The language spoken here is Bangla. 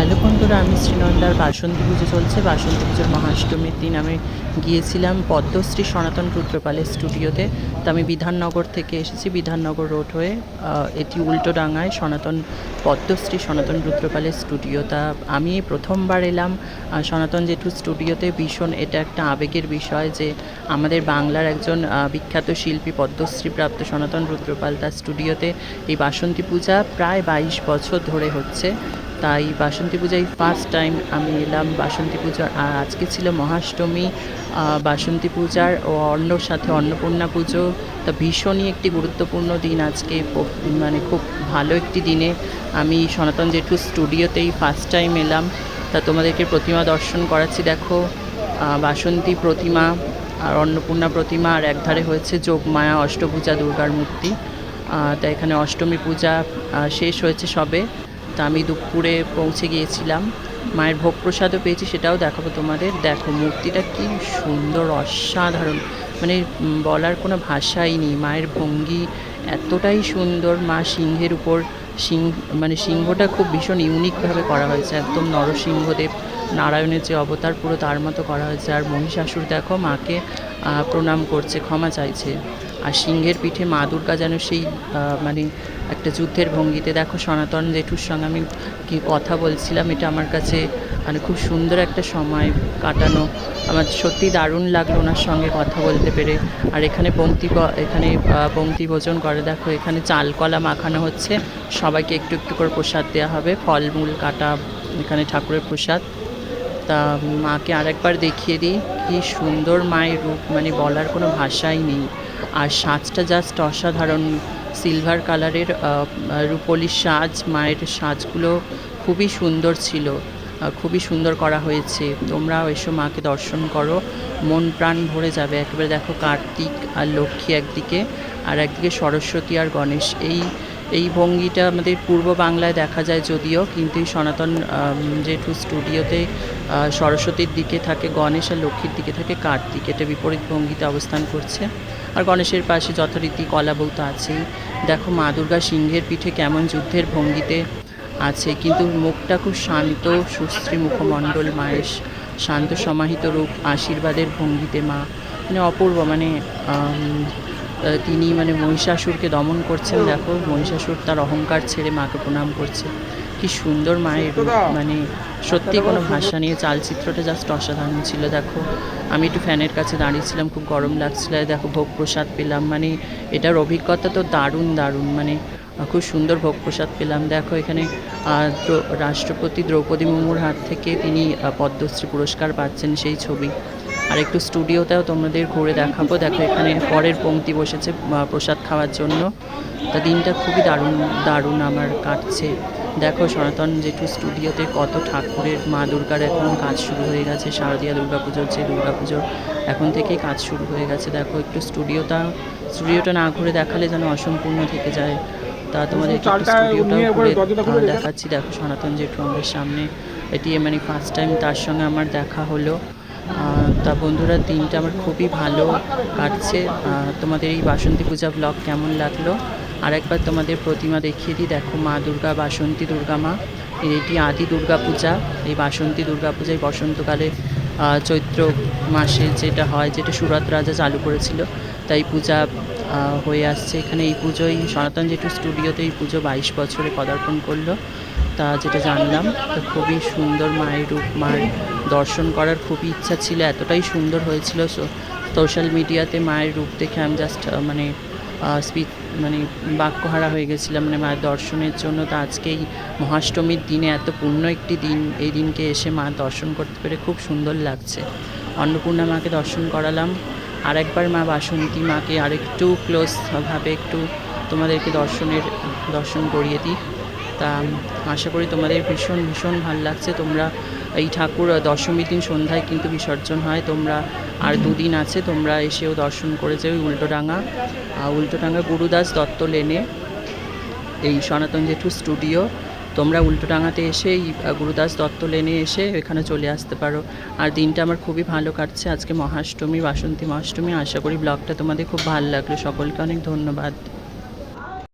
হ্যালো বন্ধুরা আমি শ্রীনন্দার বাসন্তী পুজো চলছে। বাসন্তী পুজোর মহাষ্টমীর দিন আমি গিয়েছিলাম পদ্মশ্রী সনাতন রুদ্রপালের স্টুডিওতে। তো আমি বিধাননগর থেকে এসেছি, বিধাননগর রোড হয়ে এটি উল্টো ডাঙায় সনাতন, পদ্মশ্রী সনাতন রুদ্রপালের স্টুডিও। তা আমি প্রথমবার এলাম সনাতন জেঠু স্টুডিওতে। ভীষণ এটা একটা আবেগের বিষয় যে আমাদের বাংলার একজন বিখ্যাত শিল্পী পদ্মশ্রী প্রাপ্ত সনাতন রুদ্রপাল তার স্টুডিওতে এই বাসন্তী পূজা প্রায় বাইশ বছর ধরে হচ্ছে। তাই বাসন্তী পূজায় ফার্স্ট টাইম আমি এলাম। বাসন্তী পূজা আর আজকে ছিল মহাষ্টমী। বাসন্তী পূজার ও অন্নর সাথে অন্নপূর্ণা পুজো। তা ভীষণই একটি গুরুত্বপূর্ণ দিন আজকে। মানে খুব ভালো একটি দিনে। আমি সনাতন জেঠু স্টুডিওতেই ফার্স্ট টাইম এলাম। তা তোমাদেরকে প্রতিমা দর্শন করাচ্ছি, দেখো। বাসন্তী প্রতিমা আর অন্নপূর্ণা প্রতিমা আর একধারে হয়েছে যোগমায়া অষ্টভূজা, দুর্গার মূর্তি। তা এখানে অষ্টমী পূজা শেষ হয়েছে সবে। তা আমি দুপুরে পৌঁছে গিয়েছিলাম। মায়ের ভোগ প্রসাদও পেয়েছি, সেটাও দেখাবো তোমাদের। দেখো, মূর্তিটা কি সুন্দর, অসাধারণ। মানে বলার কোনো ভাষাই নেই। মায়ের ভঙ্গি এতটাই সুন্দর। মা সিংহের উপর সিং মানে সিংহটা খুব ভীষণ ইউনিকভাবে করা হয়েছে। একদম নরসিংহদেব নারায়ণের যে অবতার, পুরো তার মতো করা হয়েছে। আর মহিষাসুর দেখো, মাকে প্রণাম করছে, ক্ষমা চাইছে। আর সিংহের পিঠে মা দুর্গা যেন সেই মানে একটা যুদ্ধের ভঙ্গিতে। দেখো সনাতন জেঠুর সঙ্গে আমি কি কথা বলছিলাম, এটা আমার কাছে মানে খুব সুন্দর একটা সময় কাটানো। আমার সত্যি দারুণ লাগল ওনার সঙ্গে কথা বলতে পেরে। আর এখানে পংক্তি ব- এখানে পংক্তি ভোজন করে। দেখো এখানে চাল কলা মাখানো হচ্ছে। সবাইকে একটু একটু করে প্রসাদ দেওয়া হবে। ফলমূল কাটা, এখানে ঠাকুরের প্রসাদ। তা মাকে আরেকবার দেখিয়ে দিই। কি সুন্দর মায়ের রূপ মানে বলার কোনো ভাষাই নেই। আর সাজটা জাস্ট অসাধারণ। সিলভার কালারের রূপলি সাজ, মায়ের সাজগুলো খুবই সুন্দর ছিল। খুবই সুন্দর করা হয়েছে। তোমরাও এসো মাকে দর্শন করো। মন প্রাণ ভরে যাবে। একেবারে দেখো কার্তিক আর লক্ষ্মী একদিকে, আর একদিকে সরস্বতী আর গণেশ। এই এই ভঙ্গিটা আমাদের পূর্ব বাংলায় দেখা যায় যদিও, কিন্তু এই সনাতন জেঠু স্টুডিওতে সরস্বতীর দিকে থাকে, গণেশ আর লক্ষ্মীর দিকে থাকে কার্তিক, এটা বিপরীত ভঙ্গিতে অবস্থান করছে। আর গণেশের পাশে যথারীতি কলাবৌ তো আছেই। দেখো মা দুর্গা সিংহের পিঠে কেমন যুদ্ধের ভঙ্গিতে আছে, কিন্তু মুখটা খুব শান্ত, সুশ্রী মুখমণ্ডল মায়ের শান্ত সমাহিত রূপ আশীর্বাদের ভঙ্গিতে মা। মানে অপূর্ব মানে তিনি মানে মহিষাসুরকে দমন করছেন, দেখো, মহিষাসুর তার অহংকার ছেড়ে মাকে প্রণাম করছে। কি সুন্দর মায়ের মানে সত্যি কোনো ভাষা নিয়ে চালচিত্রটা জাস্ট অসাধারণ ছিল, দেখো। আমি একটু ফ্যানের কাছে দাঁড়িয়েছিলাম, খুব গরম লাগছিল, দেখো ভোগ প্রসাদ পেলাম মানে এটার অভিজ্ঞতা তো দারুণ দারুণ মানে খুব সুন্দর ভোগ প্রসাদ পেলাম। দেখো, এখানে রাষ্ট্রপতি দ্রৌপদী মুর্মুর হাত থেকে তিনি পদ্মশ্রী পুরস্কার পাচ্ছেন সেই ছবি। আর একটু স্টুডিওতেও তোমাদের ঘুরে দেখাবো। দেখো এখানে পরের পংক্তি বসেছে প্রসাদ খাওয়ার জন্য। তা দিনটা খুবই দারুণ দারুণ আমার কাটছে। দেখো সনাতন জেঠু স্টুডিওতে কত ঠাকুরের মা দুর্গার এখন কাজ শুরু হয়ে গেছে। শারদীয়া দুর্গাপুজোর যে দুর্গাপুজোর এখন থেকেই কাজ শুরু হয়ে গেছে। দেখো একটু স্টুডিওটা স্টুডিওটা না ঘুরে দেখালে যেন অসম্পূর্ণ থেকে যায়। তা তোমাদের স্টুডিওটাও একবার ঘুরে। দেখাচ্ছি। দেখো সনাতন জেঠু আমাদের সামনে এটি মানে ফার্স্ট টাইম তার সঙ্গে আমার দেখা হলো। তা বন্ধুরা, দিনটা আমার খুবই ভালো কাটছে। তোমাদের এই বাসন্তী পূজা ব্লগ কেমন লাগল? আর একবার তোমাদের প্রতিমা দেখিয়ে দিই। দেখো, মা দুর্গা, বাসন্তী দুর্গা মা। এটি আদি দুর্গা পূজা। এই বাসন্তী দুর্গা পূজায় বসন্তকালে চৈত্র মাসে যেটা হয়, যেটা সুরত রাজা চালু করেছিল, তাই পূজা হয়ে আসছে। এখানে এই পুজোই সনাতন জেঠু স্টুডিওতে এই পুজো বাইশ বছরে পদার্পণ করল। তা যেটা জানলাম, তো খুবই সুন্দর মায়ের রূপ মায়ের দর্শন করার খুবই ইচ্ছা ছিল, এতটাই সুন্দর হয়েছিল। সোশ্যাল মিডিয়াতে মায়ের রূপ দেখে আমি জাস্ট মানে স্পিচ মানে বাক্যহারা হয়ে গেছিলাম। মানে মায়ের দর্শনের জন্য তো আজকে এই মহাষ্টমীর দিনে এত পূর্ণ একটি দিন, এই দিনকে এসে মা দর্শন করতে পেরে খুব সুন্দর লাগছে। অন্নপূর্ণা মাকে দর্শন করালাম। আর একবার মা বাসন্তী মাকে আরেকটু ক্লোজভাবে একটু তোমাদেরকে দর্শনের, দর্শন করিয়ে দিই। তা আশা করি তোমাদের ভীষণ ভীষণ ভালো লাগছে। তোমরা এই ঠাকুর দশমীর দিন সন্ধ্যায় কিন্তু বিসর্জন হয়। তোমরা আর দুদিন আছে, তোমরা এসেও দর্শন করে যাও উল্টোডাঙ্গা। উল্টোডাঙ্গা গুরুদাস দত্ত লেনে এই সনাতন জেঠু স্টুডিও। তোমরা উল্টোডাঙাতে এসে এই গুরুদাস দত্ত লেনে এসে এখানে চলে আসতে পারো। আর দিনটা আমার খুবই ভালো কাটছে। আজকে মহাষ্টমী, বাসন্তী মহাষ্টমী। আশা করি ব্লগটা তোমাদের খুব ভালো লাগল। সকলকে অনেক ধন্যবাদ।